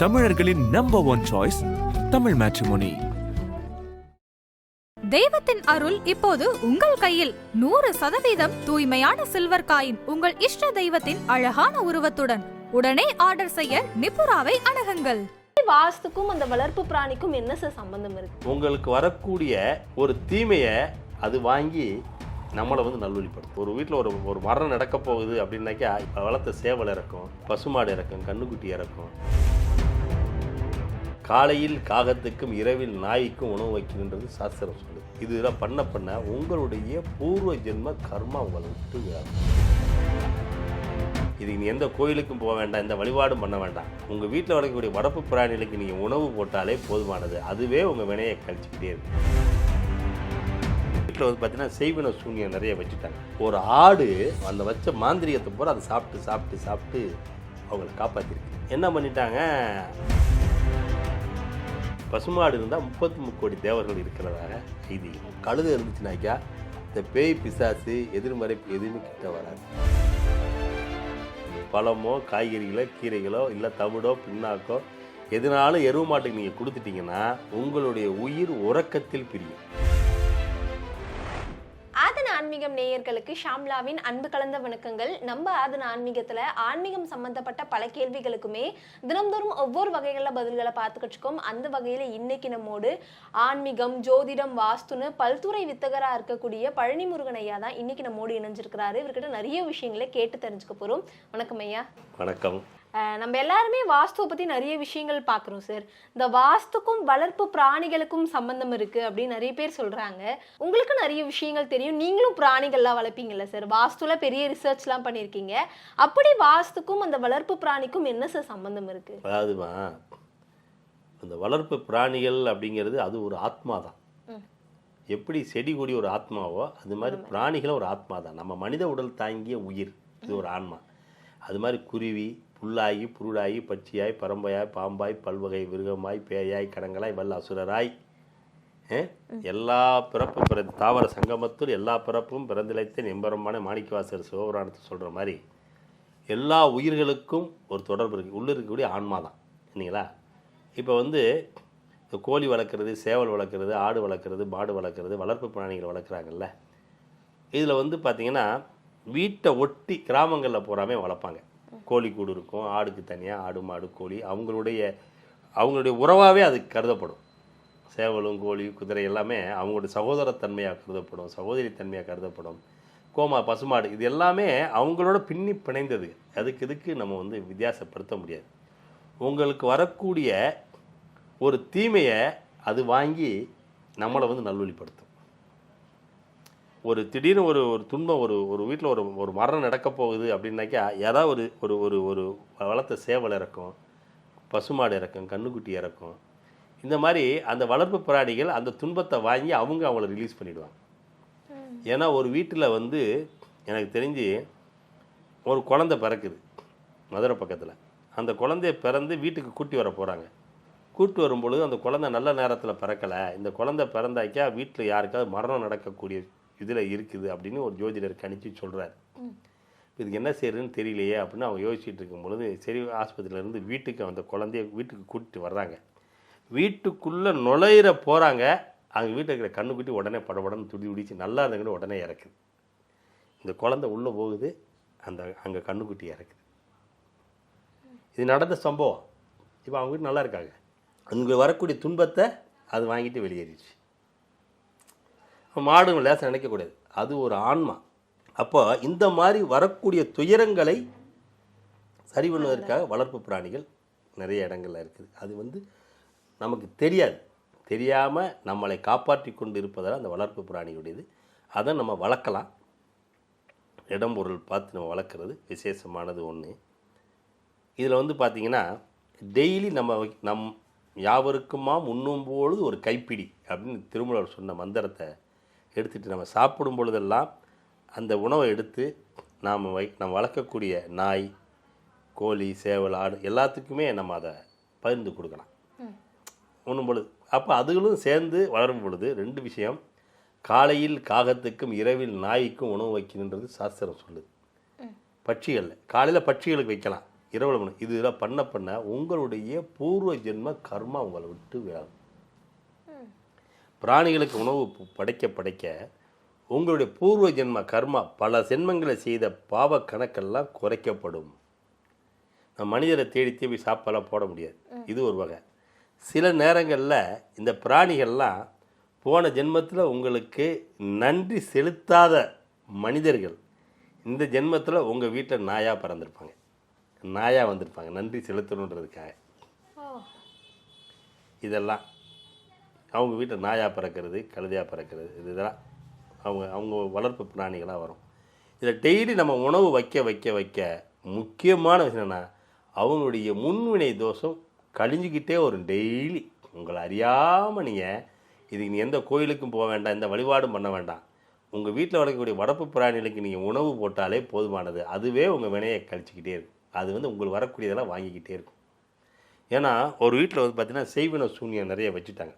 தமிழர்களின் number one choice Tamil matrimony தெய்வத்தின் அருள் இப்போது உங்கள் கையில். நூறு சதவீதம் தூய்மையான சில்வர் காயின் உங்கள் இஷ்ட தெய்வத்தின் அழகான உருவத்துடன். உடனே ஆர்டர் செய்ய நிப்புராவை அணுகுங்கள். வாஸ்துக்கும் அந்த வளர்ப்பு பிராணிக்கும் என்ன சார் சம்பந்தம் இருக்கு? உங்களுக்கு வரக்கூடிய ஒரு தீமையை அது வாங்கி நம்மளை வந்து நல்வழிப்படுத்தும் ஒரு வீட்டில் ஒரு ஒரு மரணம் நடக்க போகுது அப்படின்னாக்கா வளர்த்த சேவல் இறக்கும் பசுமாடு இறக்கும் கண்ணுக்குட்டி இறக்கும். காலையில் காகத்துக்கும் இரவில் நாய்க்கும் உணவு வைக்கணுன்றது சாஸ்திரம் சொல்லுது. இதெல்லாம் பண்ண பண்ண உங்களுடைய பூர்வ ஜென்ம கர்மா உங்களை விட்டு விடாது இதுக்கு நீ எந்த கோயிலுக்கும் போக வேண்டாம் எந்த வழிபாடும் பண்ண வேண்டாம். உங்கள் வீட்டில் வளர்க்கக்கூடிய வடப்பு பிராணிகளுக்கு நீங்கள் உணவு போட்டாலே போதுமானது. அதுவே உங்கள் வினையை கழிச்சுக்கிட்டே இருக்கு. வீட்டில் வந்து பார்த்தீங்கன்னா செய்வின சூன்யம் நிறைய வச்சுட்டாங்க. ஒரு ஆடு அந்த வச்ச மாந்திரிகத்தை பூரா அதை சாப்பிட்டு சாப்பிட்டு சாப்பிட்டு அவங்கள காப்பாற்றிருக்கு என்ன பண்ணிட்டாங்க? பசுமாடு இருந்தால் முப்பத்தி முக்கோடி தேவர்கள் இருக்கிறதாக செய்தி. கழுது இருந்துச்சுனாக்கா இந்த பேய் பிசாசு எதிர்மறை எதுவுமே கிட்ட வராது. பழமோ காய்கறிகளோ கீரைகளோ இல்லை தவிடோ பின்னாக்கோ எதுனாலும் எருவு மாட்டுக்கு நீங்கள் கொடுத்துட்டீங்கன்னா உங்களுடைய உயிர் உறக்கத்தில் பிரியும். ஆன்மீகம் நேயர்களுக்கு ஷாம்லாவின் அன்பு கலந்த வணக்கங்கள். நம்ம ஆதன ஆன்மீகத்துல ஆன்மீகம் சம்பந்தப்பட்ட பல கேள்விகளுக்குமே தினம்தோறும் ஒவ்வொரு வகைகளில் பதில்களை பார்த்துக்கிட்டு இருக்கோம். அந்த வகையில இன்னைக்கு நம்மோடு ஆன்மீகம் ஜோதிடம் வாஸ்துன்னு பல்துறை வித்தகரா இருக்கக்கூடிய பழனி முருகன் ஐயா தான் இன்னைக்கு நம்மோடு இணைஞ்சிருக்கிறாரு. இவர்கிட்ட நிறைய விஷயங்களை கேட்டு தெரிஞ்சுக்க போறோம். வணக்கம் ஐயா. வணக்கம். நம்ம எல்லாருமே வாஸ்துவை பத்தி நிறைய விஷயங்கள் பார்க்குறோம் சார் இந்த வாஸ்துக்கும் வளர்ப்பு பிராணிகளுக்கும் சம்பந்தம் இருக்கு அப்படின்னு நிறைய பேர் சொல்றாங்க. உங்களுக்கு நிறைய விஷயங்கள் தெரியும். நீங்களும் பிராணிகள்லாம் வளர்ப்பீங்கல்ல சார் வாஸ்துல பெரிய ரிசர்ச்லாம் பண்ணியிருக்கீங்க அப்படி வாஸ்துக்கும் அந்த வளர்ப்பு பிராணிக்கும் என்ன சார் சம்பந்தம் இருக்கு? அதாவதுமா அந்த வளர்ப்பு பிராணிகள் அப்படிங்கிறது அது ஒரு ஆத்மா தான். எப்படி செடி கொடி ஒரு ஆத்மாவோ அது மாதிரி பிராணிகளும் ஒரு ஆத்மா தான் நம்ம மனித உடல் தாங்கிய உயிர். இது ஒரு ஆன்மா. அது மாதிரி குருவி புல்லாகி புருடாகி பட்சியாய் பரம்பையாய் பாம்பாய் பல்வகை மிருகமாய் பேயாய் கடங்களாய் வல்ல அசுரராய். எல்லா பிறப்பு பிற தாவர சங்கமத்தில் எல்லா பிறப்பும் பிறந்திழைத்த எம்பரமான மாணிக்கவாசர் சிவபுராணத்தை சொல்கிற மாதிரி எல்லா உயிர்களுக்கும் ஒரு தொடர்பு இருக்குது உள்ளே இருக்கக்கூடிய ஆன்மா தான். இல்லைங்களா? இப்போ வந்து இந்த கோழி வளர்க்குறது சேவல் வளர்க்குறது ஆடு வளர்க்குறது மாடு வளர்க்குறது வளர்ப்பு பிராணிகள் வளர்க்குறாங்கல்ல. இதில் வந்து பார்த்திங்கன்னா வீட்டை ஒட்டி கிராமங்களில் பூராமே வளர்ப்பாங்க. கோழி கூடு இருக்கும் ஆடுக்கு தனியாக ஆடு மாடு கோழி. அவங்களுடைய அவங்களுடைய உறவாகவே அது கருதப்படும். சேவலும் கோழி குதிரை எல்லாமே அவங்களுடைய சகோதரத்தன்மையாக கருதப்படும் சகோதரித்தன்மையாக கருதப்படும். கோமா பசுமாடு இது எல்லாமே அவங்களோட பின்னி பிணைந்தது. அதுக்கு இதுக்கு நம்ம வந்து வித்தியாசப்படுத்த முடியாது. உங்களுக்கு வரக்கூடிய ஒரு தீமையை அது வாங்கி நம்மளை வந்து நல்வழிப்படுத்தும் ஒரு திடீர்னு ஒரு ஒரு துன்பம் ஒரு ஒரு வீட்டில் ஒரு ஒரு மரணம் நடக்க போகுது அப்படின்னாக்கா ஏதாவது ஒரு ஒரு ஒரு ஒரு வளர்த்த சேவல் இறக்கும் பசுமாடு இறக்கும் கண்ணுக்குட்டி இறக்கும். இந்த மாதிரி அந்த வளர்ப்பு பிராணிகள் அந்த துன்பத்தை வாங்கி அவங்க அவங்கள ரிலீஸ் பண்ணிடுவாங்க. ஏன்னா ஒரு வீட்டில் வந்து எனக்கு தெரிஞ்சு ஒரு குழந்தை பிறக்குது மதுரை பக்கத்தில். அந்த குழந்தைய பிறந்து வீட்டுக்கு கூட்டி வர போகிறாங்க கூட்டி வரும்பொழுது அந்த குழந்தை நல்ல நேரத்தில் பிறக்கலை. இந்த குழந்தை பிறந்தாக்கா வீட்டில் யாருக்காவது மரணம் நடக்கக்கூடிய இதில் இருக்குது அப்படின்னு ஒரு ஜோதிடர் கணிச்சு சொல்கிறார் இதுக்கு என்ன செய்யறதுன்னு தெரியலையே அப்படின்னு அவங்க யோசிச்சுட்டு இருக்கும் பொழுது சரி ஆஸ்பத்திரியிலேருந்து வீட்டுக்கு அந்த குழந்தைய வீட்டுக்கு கூட்டிட்டு வர்றாங்க. வீட்டுக்குள்ளே நுழையிற போகிறாங்க அவங்க வீட்டில் இருக்கிற கண்ணுக்குட்டி உடனே படபடன்னு துடி துடிச்சு நல்லா இருந்தவங்க உடனே இறக்குது. இந்த குழந்தை உள்ளே போகுது. அந்த அங்கே கண்ணுக்குட்டி இறக்குது. இது நடந்த சம்பவம். இப்போ அவங்க வீட்டு நல்லா இருக்காங்க. அங்கே வரக்கூடிய துன்பத்தை அது வாங்கிட்டு வெளியேறிடுச்சு. இப்போ மாடுங்க லேசாக நினைக்கக்கூடாது. அது ஒரு ஆன்மா. அப்போ இந்த மாதிரி வரக்கூடிய துயரங்களை சரி பண்ணுவதற்காக வளர்ப்பு பிராணிகள் நிறைய இடங்கள்ல இருக்குது. அது வந்து நமக்கு தெரியாது. தெரியாமல் நம்மளை காப்பாற்றி கொண்டு இருப்பதால் அந்த வளர்ப்பு பிராணியுடையது. அதை நம்ம வளர்க்கலாம். இடம் பொருள் பார்த்து நம்ம வளர்க்குறது விசேஷமானது ஒன்று இதில் வந்து பார்த்திங்கன்னா டெய்லி நம்ம நம் யாவருக்குமாம் உண்ணும் பொழுது ஒரு கைப்பிடி அப்படின்னு திருமலர் சொன்ன மந்திரத்தை எடுத்துகிட்டு நம்ம சாப்பிடும் பொழுதெல்லாம் அந்த உணவை எடுத்து நாம் வை நம்ம வளர்க்கக்கூடிய நாய் கோழி சேவல் ஆடு எல்லாத்துக்குமே நம்ம அதை பகிர்ந்து கொடுக்கலாம். உண்ணும் பொழுது அப்போ அதுகளும் சேர்ந்து வளரும் பொழுது ரெண்டு விஷயம் காலையில் காகத்துக்கும் இரவில் நாய்க்கும் உணவு வைக்கணுன்றது சாஸ்திரம் சொல்லுது. பட்சிகளில் காலையில் பட்சிகளுக்கு வைக்கலாம். இரவில் பண்ணணும் இதெல்லாம் பண்ண பண்ண உங்களுடைய பூர்வ ஜென்ம கர்மா உங்களை விட்டு விலகும். பிராணிகளுக்கு உணவு படைக்க படைக்க உங்களுடைய பூர்வ ஜென்ம கர்மா பல ஜென்மங்களை செய்த பாவ கணக்கெல்லாம் குறைக்கப்படும். நம்ம மனிதரை தேடி தேடி சாப்பாடெல்லாம் போட முடியாது. இது ஒரு வகை. சில நேரங்களில் இந்த பிராணிகள்லாம் போன ஜென்மத்தில் உங்களுக்கு நன்றி செலுத்தாத மனிதர்கள். இந்த ஜென்மத்தில் உங்கள் வீட்டில் நாயாக பிறந்திருப்பாங்க. நாயாக வந்திருப்பாங்க. நன்றி செலுத்தணுன்றதுக்காக. இதெல்லாம் அவங்க வீட்டில் நாயாக பறக்கிறது கழுதையாக பறக்கிறது இது இதெல்லாம் அவங்க அவங்க வளர்ப்பு பிராணிகளாக வரும். இதில் டெய்லி நம்ம உணவு வைக்க வைக்க வைக்க முக்கியமான விஷயம் என்னென்னா அவங்களுடைய முன்வினை தோஷம் கழிஞ்சிக்கிட்டே வரும் டெய்லி உங்களை அறியாமல் நீங்கள் இதுக்கு நீ எந்த கோயிலுக்கும் போக வேண்டாம் எந்த வழிபாடும் பண்ண வேண்டாம். உங்கள் வீட்டில் வளர்க்கக்கூடிய வளர்ப்பு பிராணிகளுக்கு நீங்கள் உணவு போட்டாலே போதுமானது. அதுவே உங்கள் வினையை கழிச்சிக்கிட்டே இருக்கும். அது வந்து உங்களுக்கு வரக்கூடியதெல்லாம் வாங்கிக்கிட்டே இருக்கும். ஏன்னா ஒரு வீட்டில் வந்து பார்த்திங்கன்னா செய்வின சூன்யம் நிறைய வச்சுட்டாங்க.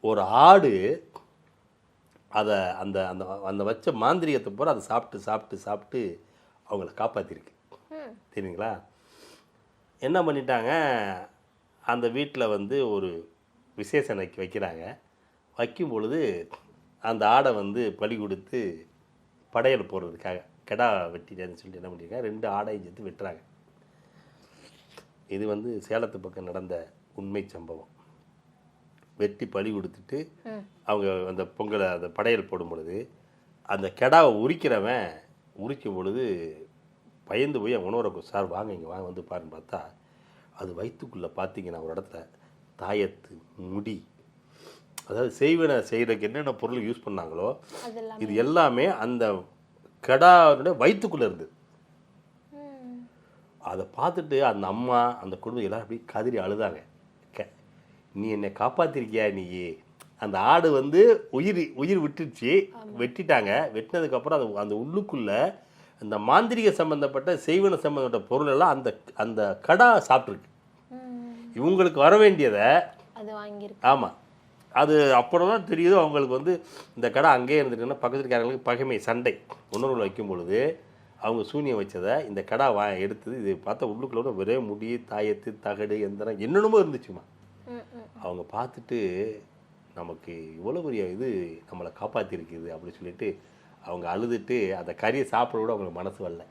ஒரு ஆடு அதை அந்த அந்த அந்த வச்ச மாந்திரிகத்தை பூரா அதை சாப்பிட்டு சாப்பிட்டு சாப்பிட்டு அவங்கள காப்பாற்றிருக்கு தெரியுங்களா? என்ன பண்ணிட்டாங்க? அந்த வீட்டில் வந்து ஒரு விசேஷம் வைக்க- வைக்கிறாங்க. வைக்கும் பொழுது அந்த ஆடை வந்து பலி கொடுத்து படையல் போடுறதுக்காக கெடா வெட்டிட்டேன்னு சொல்லி என்ன பண்ணியிருக்காங்க ரெண்டு ஆடையும் சேர்த்து வெட்டுறாங்க. இது வந்து சேலத்து பக்கம் நடந்த உண்மை சம்பவம். வெட்டி பலி கொடுத்துட்டு அவங்க அந்த பொங்கலை அந்த படையல் போடும் பொழுது அந்த கெடாவை உரிக்கிறவன் உரிக்கும் பொழுது பயந்து போய் அவன் உணவரை சார் வாங்க இங்கே வாங்க வந்து பாருன்னு பார்த்தா அது வயிற்றுக்குள்ளே பார்த்தீங்கன்னா ஒரு இடத்துல தாயத்து முடி. அதாவது செய்வன செய்கிறதுக்கு என்னென்ன பொருள் யூஸ் பண்ணாங்களோ இது எல்லாமே அந்த கெடாவுடைய வயிற்றுக்குள்ளே இருந்தது அதை பார்த்துட்டு அந்த அம்மா அந்த குடும்பம் எல்லாரும் அப்படியே கதறி அழுதாங்க. நீ என்னை காப்பாத்திருக்கியா நீ அந்த ஆடு வந்து உயிர் உயிர் விட்டுருச்சு. வெட்டிட்டாங்க. வெட்டினதுக்கப்புறம் அது அந்த உள்ளுக்குள்ள அந்த மாந்திரிக சம்பந்தப்பட்ட செய்வன சம்பந்தப்பட்ட பொருள் எல்லாம் அந்த அந்த கடா சாப்பிட்ருக்கு இவங்களுக்கு வர வேண்டியதை ஆமாம் அது அப்புறம் தான் தெரியுது அவங்களுக்கு வந்து இந்த கடை அங்கேயே இருந்துட்டுன்னா பக்கத்து இருக்காரங்களுக்கு பகைமை சண்டை. உணர்வுல வைக்கும் பொழுது அவங்க சூனியம் வச்சதை இந்த கடா வா எடுத்தது. இது பார்த்தா உள்ளுக்குள்ள ஒரே முடி தாயத்து தகடு எந்திரம் என்னென்னமோ இருந்துச்சுமா. அவங்க பார்த்துட்டு நமக்கு இவ்வளோ பெரிய இது நம்மளை காப்பாற்றிருக்குது அப்படின்னு சொல்லிட்டு அவங்க அழுதுட்டு அந்த கறியை சாப்பிட கூட அவங்களுக்கு மனசு வரல.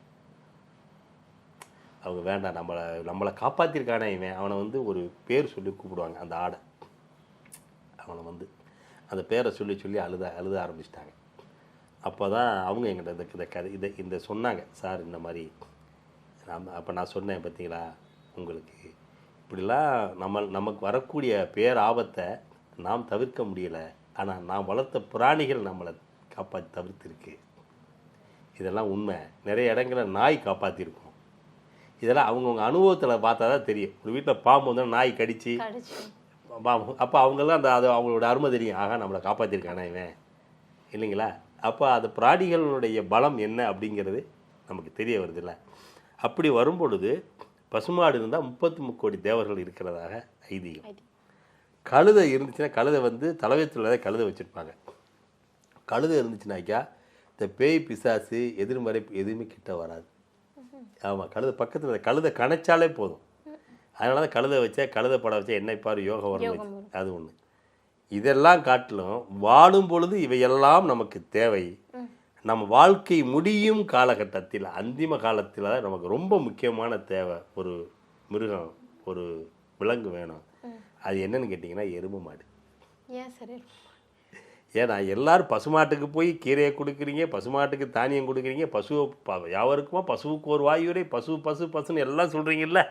அவங்க வேண்டாம் நம்மளை நம்மளை காப்பாற்றிருக்கானே இவன். அவனை வந்து ஒரு பேர் சொல்லி கூப்பிடுவாங்க அந்த ஆடை. அவனை வந்து அந்த பேரை சொல்லி சொல்லி அழுத அழுத ஆரம்பிச்சிட்டாங்க. அப்போ தான் அவங்க எங்கிட்ட இந்த இந்த கதை இதை இந்த சொன்னாங்க சார் இந்த மாதிரி நம்ம அப்போ நான் சொன்னேன் பார்த்தீங்களா உங்களுக்கு இப்படிலாம் நம்ம நமக்கு வரக்கூடிய பேர் ஆபத்தை நாம் தவிர்க்க முடியலை. ஆனால் நாம் வளர்த்த பிராணிகள் நம்மளை காப்பாற்றி தவிர்த்திருக்கு. இதெல்லாம் உண்மை. நிறைய இடங்களில் நாய் காப்பாற்றிருக்கும் இதெல்லாம் அவங்கவுங்க அனுபவத்தில் பார்த்தா தான் தெரியும். ஒரு வீட்டில் பாம்பு வந்து நாய் கடிச்சு பாம்பு. அப்போ அவங்கெல்லாம் அந்த அது அவங்களோட அருமை தெரியும். ஆகா நம்மளை காப்பாற்றிருக்கானே இவன்? இல்லைங்களா? அப்போ அது பிராணிகளுடைய பலம் என்ன அப்படிங்கிறது நமக்கு தெரிய வருதுல்ல. அப்படி வரும் பொழுது பசுமாடு இருந்தால் முப்பத்தி முக்கோடி தேவர்கள் இருக்கிறதாக ஐதீகம். கழுதை இருந்துச்சுன்னா கழுதை வந்து தலைவயத்தில் கழுதை வச்சுருப்பாங்க. கழுதை இருந்துச்சுனாக்கா இந்த பேய் பிசாசு எதிர்மறை எதுவுமே கிட்ட வராது. ஆமாம் கழுதை பக்கத்தில் கழுதை கணைச்சாலே போதும். அதனால தான் கழுதை வச்சா கழுதை படம் வச்சா என்னை பாரு யோகம் வரும் வச்சு. அது ஒன்று இதெல்லாம் காட்டிலும் வாழும் பொழுது இவையெல்லாம் நமக்கு தேவை. நம்ம வாழ்க்கை முடியும் காலகட்டத்தில் அந்திம காலத்தில் நமக்கு ரொம்ப முக்கியமான தேவை ஒரு மிருகம் ஒரு விலங்கு வேணும். அது என்னன்னு கேட்டிங்கன்னா எருமை மாடு. ஏன் சரி? ஏன்னா எல்லாரும் பசுமாட்டுக்கு போய் கீரையை கொடுக்குறீங்க பசுமாட்டுக்கு தானியம் கொடுக்குறீங்க பசுவை யாவருக்குமா பசுவுக்கு ஒரு வாயுரை பசு பசு பசுன்னு எல்லாம் சொல்கிறீங்கல்ல.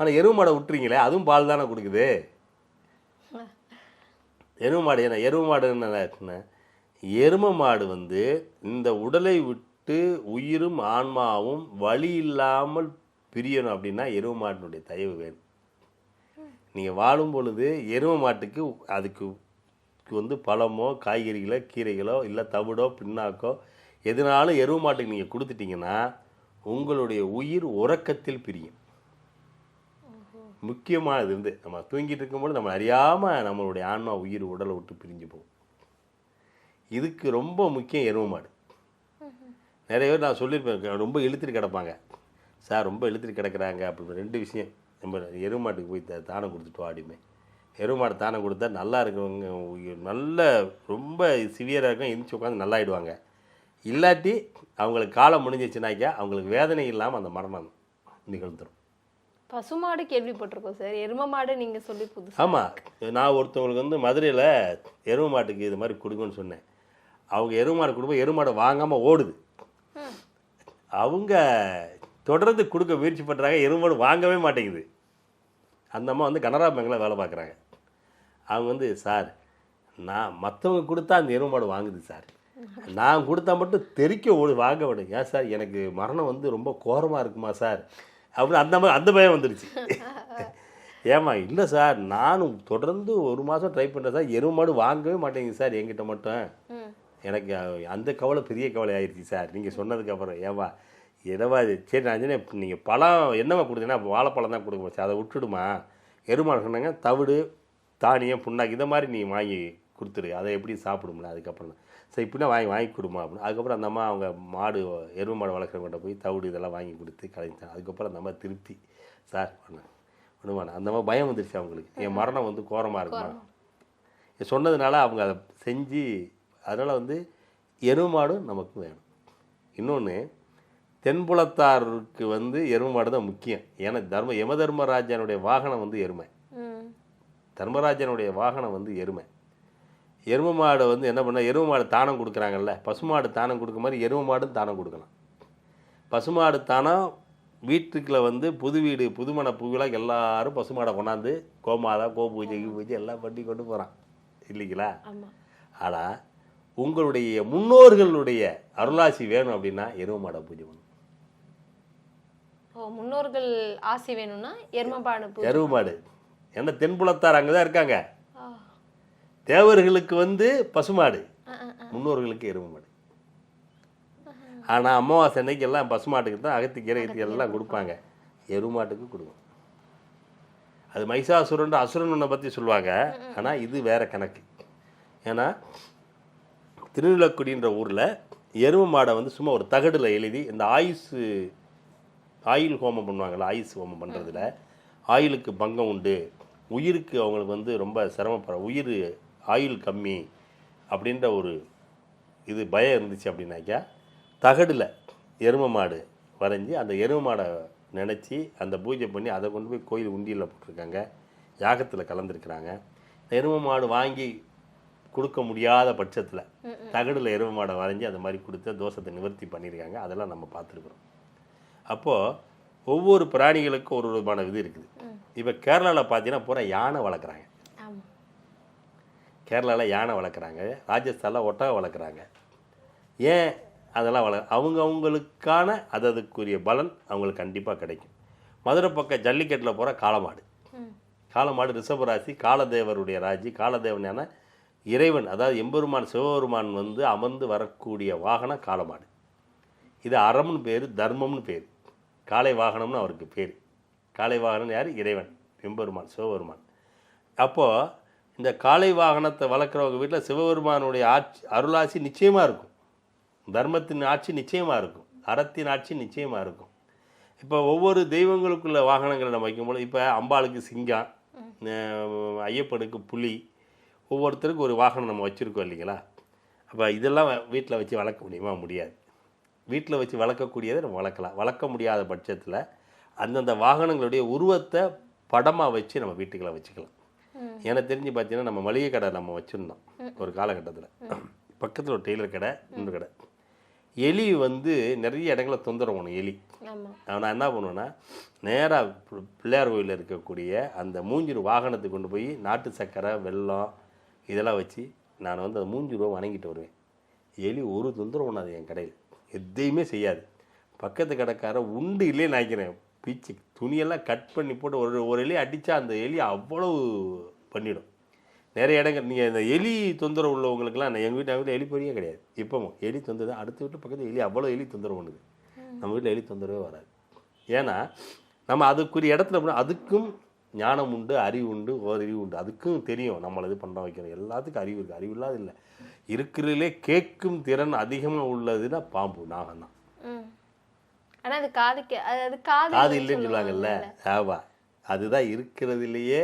ஆனால் எருமை மாடை விட்டுறீங்களே அதுவும் பால் தானே கொடுக்குது? எருமை மாடு என்ன எருமை மாடு என்ன எருமை மாடு வந்து இந்த உடலை விட்டு உயிரும் ஆன்மாவும் வழி இல்லாமல் பிரியணும் அப்படின்னா எருமை மாட்டினுடைய தயவு வேணும். நீங்கள் வாழும் பொழுது எருமை மாட்டுக்கு அதுக்கு வந்து பழமோ காய்கறிகளோ கீரைகளோ இல்லை தவிடோ பின்னாக்கோ எதுனாலும் எருமை மாட்டுக்கு நீங்கள் கொடுத்துட்டீங்கன்னா உங்களுடைய உயிர் உறக்கத்தில் பிரியும். முக்கியமானது வந்து நம்ம தூங்கிட்டு இருக்கும்போது நம்ம அறியாமல் நம்மளுடைய ஆன்மா உயிர் உடலை விட்டு பிரிஞ்சு போகும். இதுக்கு ரொம்ப முக்கியம் எருமை மாடு. நிறைய பேர் நான் சொல்லியிருப்பேன் ரொம்ப இழுத்துட்டு கிடப்பாங்க. சார் ரொம்ப இழுத்துட்டு கிடக்குறாங்க. அப்படி ரெண்டு விஷயம். நம்ம எருமாட்டுக்கு போய் த- தானம் கொடுத்துட்டு வாடிமே எருமாடு தானம் கொடுத்தா நல்லா இருக்கிறவங்க உயிர் நல்ல ரொம்ப சிவியராக இருக்கும். எந்திரிச்சு உட்காந்து நல்லா ஆயிடுவாங்க இல்லாட்டி அவங்களுக்கு காலம் முடிஞ்சிச்சுனாக்கா அவங்களுக்கு வேதனை இல்லாமல் அந்த மரணம் நிகழ்ந்துடும் பசுமாடு கேள்விப்பட்டிருக்கோம் சார். எரும மாடு நீங்க சொல்லி புதுசு ஆமாம் நான் ஒருத்தவங்களுக்கு வந்து மதுரையில் எருமை மாட்டுக்கு இது மாதிரி கொடுங்கன்னு சொன்னேன். அவங்க எருமாடு குடும்பம் எருமாடு வாங்காமல் ஓடுது. அவங்க தொடர்ந்து கொடுக்க முயற்சி பண்ணுறாங்க எருமாடு வாங்கவே மாட்டேங்குது. அந்த அம்மா வந்து கனரா பேங்கில் வேலை பார்க்குறாங்க. அவங்க வந்து சார் நான் மற்றவங்க கொடுத்தா அந்த எருமாடு வாங்குது சார். நான் கொடுத்தா மட்டும் தெறிக்க ஓடு வாங்க விடும் ஏன் சார் எனக்கு மரணம் வந்து ரொம்ப கோரமாக இருக்குமா சார்? அப்படின்னு அந்த மாதிரி அந்த பயம் வந்துடுச்சு ஏமா இல்லை சார் நானும் தொடர்ந்து ஒரு மாதம் ட்ரை பண்ணுறேன் சார். எருமாடு வாங்கவே மாட்டேங்குது சார் என்கிட்ட மட்டும். எனக்கு அந்த கவலை பெரிய கவலை ஆயிடுச்சு சார். நீங்கள் சொன்னதுக்கப்புறம் ஏவா என்னவா இது? சரி நான் நீங்கள் பழம் என்னவா கொடுத்தீங்கன்னா வாழைப்பழம் தான் கொடுக்க சார் அதை விட்டுடுமா? எருமாடு சொன்னாங்க தவிடு தானியம் புண்ணாக்கு இதை மாதிரி நீ வாங்கி கொடுத்துரு அதை எப்படி சாப்பிடும்ல அதுக்கப்புறம் சரி இப்படின்னா வாங்கி வாங்கி கொடுமா அப்படின்னு. அதுக்கப்புறம் அந்த அம்மா அவங்க மாடு எருமை மாடு வளர்க்குறவங்கள்ட்ட போய் தவிடு இதெல்லாம் வாங்கி கொடுத்து கலைஞ்சாங்க. அதுக்கப்புறம் அந்த அம்மா திருப்தி. சார் வேணாம். அந்த மாதிரி பயம் வந்துருச்சு அவங்களுக்கு. என் மரணம் வந்து கோரமாக இருக்குமா? சொன்னதுனால அவங்க அதை செஞ்சு அதனால் வந்து எருமை மாடும் நமக்கு வேணும். இன்னொன்று தென்புலத்தாருக்கு வந்து எருமை மாடு தான் முக்கியம். ஏன்னா தர்ம யம தர்மராஜனுடைய வாகனம் வந்து எருமை. தர்மராஜனுடைய வாகனம் வந்து எருமை. எருமை மாடை வந்து என்ன பண்ண எருமை மாடு தானம் கொடுக்குறாங்கல்ல பசுமாடு தானம் கொடுக்க மாதிரி எருமை மாடும் தானம் கொடுக்கலாம். பசுமாடு தானம் வீட்டுக்குள்ள வந்து புது வீடு புதுமண பூவிலாம் எல்லாரும் பசுமாடை கொண்டாந்து கோமாதா கோ பூஜை பூஜை எல்லாம் பண்ணி கொண்டு போகிறான் இல்லைங்களா? ஆனால் உங்களுடைய முன்னோர்களுடைய அருளாசி வேணும் அப்படின்னா எருமை மாடை பூஜை பண்ணணும் ஓ முன்னோர்கள் ஆசி வேணும்னா எருமபாடு எருமை மாடு ஏன்னா தென்புலத்தார் அங்கே தான் இருக்காங்க. தேவர்களுக்கு வந்து பசுமாடு. முன்னோர்களுக்கு எருமை மாடு ஆனால் அமாவாசை அன்னைக்கு எல்லாம் பசுமாட்டுக்கு தான் அகத்திக்கீரை எல்லாம் கொடுப்பாங்க. எருமாட்டுக்கு கொடுக்கும். அது மைசாசுரன் அசுரனை பற்றி சொல்லுவாங்க. ஆனால் இது வேற கணக்கு. ஏன்னா திருநிலக்குடின்ற ஊரில் எருமை மாடை வந்து சும்மா ஒரு தகடில் எழுதி இந்த ஆயுசு ஆயுள் ஹோமம் பண்ணுவாங்கள்ல ஆயுஸ் ஹோமம் பண்ணுறதுல ஆயிலுக்கு பங்கம் உண்டு. உயிருக்கு அவங்களுக்கு வந்து ரொம்ப சிரமப்படுற உயிர் ஆயுள் கம்மி அப்படின்ற ஒரு இது பயம் இருந்துச்சு அப்படின்னாக்கா தகடில் எருமை மாடு வரைஞ்சி அந்த எருமை மாடை நினச்சி அந்த பூஜை பண்ணி அதை கொண்டு போய் கோயில் உண்டியில் போட்டிருக்காங்க. யாகத்தில் கலந்துருக்குறாங்க. எரும எருமை மாடு வாங்கி கொடுக்க முடியாத பட்சத்தில் தகடில் எருமை மாடை வரைஞ்சி அந்த மாதிரி கொடுத்து தோஷத்தை நிவர்த்தி பண்ணியிருக்காங்க. அதெல்லாம் நம்ம பார்த்துருக்குறோம். அப்போது ஒவ்வொரு பிராணிகளுக்கும் ஒரு விதமான இது இருக்குது. இப்போ கேரளாவில் பார்த்தீங்கன்னா பூரா யானை வளர்க்குறாங்க. கேரளாவில் யானை வளர்க்குறாங்க. ராஜஸ்தானில் ஒட்டகம் வளர்க்குறாங்க. ஏன் அதெல்லாம் வள அவங்க அவங்களுக்கான அது அதுக்குரிய பலன் அவங்களுக்கு கண்டிப்பாக கிடைக்கும். மதுரை பக்கம் ஜல்லிக்கட்டில் போகிற காளமாடு. காளமாடு ரிஷபராசி காலதேவருடைய ராஜி காலதேவனான இறைவன் அதாவது எம்பெருமான் சிவபெருமான் வந்து அமர்ந்து வரக்கூடிய வாகனம் காளமாடு இது அறம்னு பேர் தர்மம்னு பேர். காளை வாகனம்னு அவருக்கு பேர். காளை வாகனம் யார்? இறைவன் எம்பெருமான் சிவபெருமான். அப்போது இந்த காளை வாகனத்தை வளர்க்குறவங்க வீட்டில் சிவபெருமானுடைய ஆட்சி அருளாசி நிச்சயமாக இருக்கும். தர்மத்தின் ஆட்சி நிச்சயமாக இருக்கும். அறத்தின் ஆட்சி நிச்சயமாக இருக்கும். இப்போ ஒவ்வொரு தெய்வங்களுக்குள்ள வாகனங்களை நம்ம வைக்கும்போது இப்போ அம்பாளுக்கு சிங்கம் ஐயப்பனுக்கு புலி ஒவ்வொருத்தருக்கும் ஒரு வாகனம் நம்ம வச்சுருக்கோம் இல்லைங்களா? அப்போ இதெல்லாம் வீட்டில் வச்சு வளர்க்க முடியுமா? முடியாது. வீட்டில் வச்சு வளர்க்கக்கூடியதை நம்ம வளர்க்கலாம். வளர்க்க முடியாத பட்சத்தில் அந்தந்த வாகனங்களுடைய உருவத்தை படமாக வச்சு நம்ம வீட்டுக்குள்ள வச்சுக்கலாம். எனக்கு தெரிஞ்சு பார்த்தீங்கன்னா நம்ம மளிகை கடை நம்ம வச்சுருந்தோம் ஒரு காலகட்டத்தில். பக்கத்தில் ஒரு டெய்லர் கடை இன்னொரு கடை. எலி வந்து நிறைய இடங்களில் தொந்தரவு பண்ணும் எலி. நான் என்ன பண்ணுவேன்னா நேராக பிள்ளையார் கோயிலில் இருக்கக்கூடிய அந்த மூஞ்சூர் வாகனத்துக்கு கொண்டு போய் நாட்டு சர்க்கரை வெல்லம் இதெல்லாம் வச்சு நான் வந்து அந்த மூஞ்சு ரூபா வணங்கிட்டு வருவேன். எலி ஒரு தொந்தரவு பண்ணாது என் கடையில். எதையுமே செய்யாது. பக்கத்து கடைக்கார உண்டு இல்லையே நினைக்கிறேன். பிச்சு துணியெல்லாம் கட் பண்ணி போட்டு ஒரு ஒரு எலி அடித்தா அந்த எலி அவ்வளவு பண்ணிடும். நிறைய இடங்கள் நீங்கள் இந்த எலி தொந்தரவு உள்ளவங்களுக்குலாம் நான் எங்கள் வீட்டு வீட்டில் எலி பொறியே கிடையாது. இப்போவும் எலி தொந்தரவு அடுத்த வீட்டு பக்கத்தில் எலி அவ்வளோ எலி தொந்தரவு பண்ணுது. நம்ம வீட்டில் எலி தொந்தரவே வராது. ஏன்னா நம்ம அதுக்குரிய இடத்துல அதுக்கும் ஞானம் உண்டு அறிவு உண்டு ஒரு அறிவு உண்டு அதுக்கும் தெரியும் நம்மளை இது பண்ண வைக்கிறோம். எல்லாத்துக்கும் அறிவு இருக்குது அறிவு இல்லாத இல்லை. இருக்கிறதுலே கேட்கும் திறன் அதிகமாக உள்ளதுன்னா பாம்பு நாகம் தான். ம். ஆனா அது காதுக்கு அது காது காது இல்லைன்னு சொல்லுவாங்கல்ல? ஆமா. அதுதான் இருக்கிறதுலையே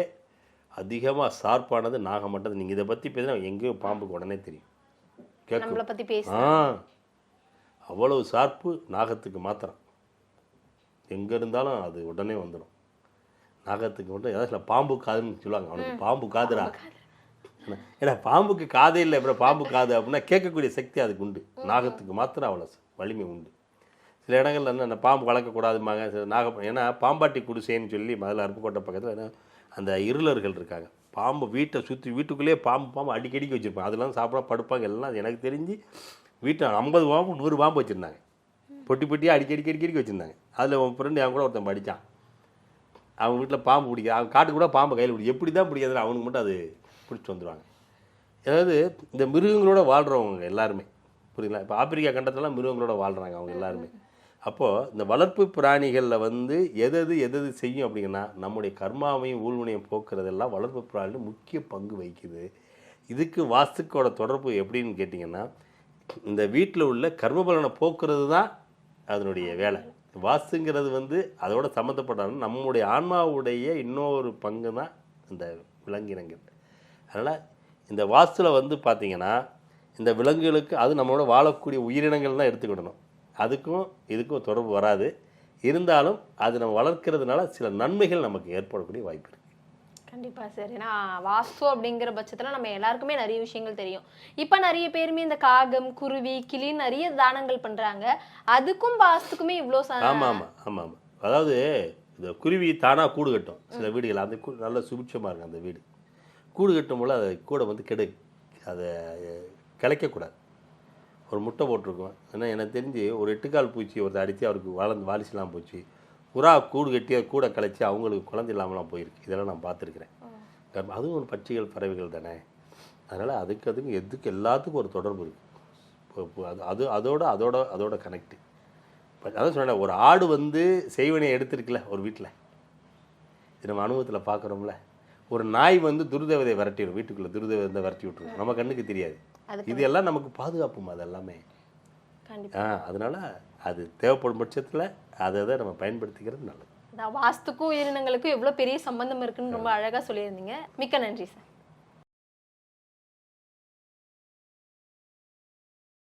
அதிகமாக ஷார்ப்பானது நாகம் மட்டும் நீங்கள் இதை பற்றி பேசினா எங்கேயோ பாம்புக்கு உடனே தெரியும். கேட்கும். பத்தி பேச ஆ. அவ்வளவு ஷார்ப்பு நாகத்துக்கு மாத்திரம். எங்கே இருந்தாலும் அது உடனே வந்துடும் நாகத்துக்கு மட்டும் ஏதாவது சில பாம்பு காதுன்னு சொல்லுவாங்க. அவனுக்கு பாம்பு காதுடா. ஏன்னா- பாம்புக்கு காதே இல்லை அப்புறம் பாம்பு காது அப்படின்னா கேட்கக்கூடிய சக்தி அதுக்கு உண்டு. நாகத்துக்கு மாத்திரம் அவ்வளோ வலிமை உண்டு. சில இடங்கள்ல என்ன பாம்பு வளர்க்கக்கூடாதுமாங்க சில நாக ஏன்னா பாம்பாட்டி குடிசைன்னு சொல்லி முதல்ல அருப்புக்கோட்டை பக்கத்தில் அந்த இருளர்கள் இருக்காங்க. பாம்பு வீட்டை சுற்றி வீட்டுக்குள்ளேயே பாம்பு பாம்பு அடிக்கடிக்கு வச்சுருப்பாங்க. அதெல்லாம் சாப்பிட படுப்பாங்க. எல்லாம் எனக்கு தெரிஞ்சு வீட்டை ஐம்பது பாம்பு நூறு பாம்பு வச்சுருந்தாங்க. பொட்டி பொட்டியாக அடிக்கடி அடிக்கடிக்கு வச்சுருந்தாங்க. அதில் உன் ஃப்ரெண்டு அவன் கூட ஒருத்தன் படித்தான் அவன் வீட்டில் பாம்பு பிடிக்க அவன் காட்டு கூட பாம்பு கையில் பிடிக்கும். எப்படி தான் பிடிக்காது அவனுக்கு மட்டும் அது பிடிச்சிட்டு வந்துடுவாங்க அதாவது இந்த மிருகங்களோட வாழ்கிறவங்க எல்லாருமே. புரியுங்களா இப்போ ஆப்பிரிக்கா கண்டத்திலாம் மிருகங்களோட வாழ்கிறாங்க அவங்க எல்லாருமே. அப்போது இந்த வளர்ப்பு பிராணிகளில் வந்து எதது எதது செய்யும் அப்படிங்கன்னா நம்முடைய கர்மாவையும் ஊழ்வினையும் போக்குறதெல்லாம் வளர்ப்பு பிராணியில் முக்கிய பங்கு வகிக்குது. இதுக்கு வாஸ்துக்கோட தொடர்பு எப்படின்னு கேட்டிங்கன்னா இந்த வீட்டில் உள்ள கர்மபலனை போக்குறது தான் அதனுடைய வேலை. வாஸ்துங்கிறது வந்து அதோட சம்மந்தப்பட்டாலும் நம்முடைய ஆன்மாவுடைய இன்னொரு பங்கு தான் இந்த விலங்கினங்கள். அதனால் இந்த வாஸ்துல வந்து பார்த்தீங்கன்னா இந்த விலங்குகளுக்கு அது நம்மளோட வாழக்கூடிய உயிரினங்கள் தான் எடுத்துக்கிடணும். அதுக்கும் இதுக்கும் தொடர்பு வராது. இருந்தாலும் அது நம்ம வளர்க்கறதுனால சில நன்மைகள் நமக்கு ஏற்படக்கூடிய வாய்ப்பு இருக்குது கண்டிப்பாக சார். ஏன்னா வாஸ்து அப்படிங்கிற பட்சத்தில் நம்ம எல்லாருக்குமே நிறைய விஷயங்கள் தெரியும். இப்போ நிறைய பேருமே இந்த காகம் குருவி கிளி நிறைய தானங்கள் பண்ணுறாங்க அதுக்கும் வாஸ்துக்குமே இவ்வளோ ச- ஆமாம் ஆமாம் ஆமாம் ஆமாம் அதாவது இந்த குருவி தானாக கூடு கட்டும். சில வீடுகள் அந்த நல்ல சுபிட்சமாக இருக்கும் அந்த வீடு. கூடு கட்டும் போல் அதை கூடை வந்து கெடு அதை கிளைக்கக்கூடாது ஒரு முட்டை போட்டிருக்கோம். ஏன்னா எனக்கு தெரிஞ்சு ஒரு எட்டுக்கால் பூச்சி ஒருத்தர் அடித்து அவருக்கு வளர்ந்து வாலிசெலாம் போச்சு. புறா கூடு கட்டி கூட கலைச்சி அவங்களுக்கு குழந்தை இல்லாமலாம் போயிருக்கு. இதெல்லாம் நான் பார்த்துருக்குறேன். அதுவும் ஒரு பட்சிகள் பறவைகள் தானே? அதனால் அதுக்கு அதுக்கு எதுக்கு எல்லாத்துக்கும் ஒரு தொடர்பு இருக்குது அது அது அதோட அதோட அதோட கனெக்ட் அதான் சொன்னேன் ஒரு ஆடு வந்து செய்வனை எடுத்திருக்குல்ல ஒரு வீட்டில் இது நம்ம அனுபவத்தில் பார்க்குறோம்ல. ஒரு நாய் வந்து துருதேவதை விரட்டிடும். வீட்டுக்குள்ளே துருதேவதை விரட்டி விட்டுரும். நம்ம கண்ணுக்கு தெரியாது. இது எல்லாம் நமக்கு பாதுகாப்புமா அது எல்லாமே ஆ அதனால அது தேவைப்படும் பட்சத்தில் அதை அதை நம்ம பயன்படுத்திக்கிறது நல்லது. வாஸ்துக்கும் உயிரினங்களுக்கும் எவ்வளவு பெரிய சம்பந்தம் இருக்குன்னு ரொம்ப அழகா சொல்லியிருந்தீங்க. மிக்க நன்றி சார்.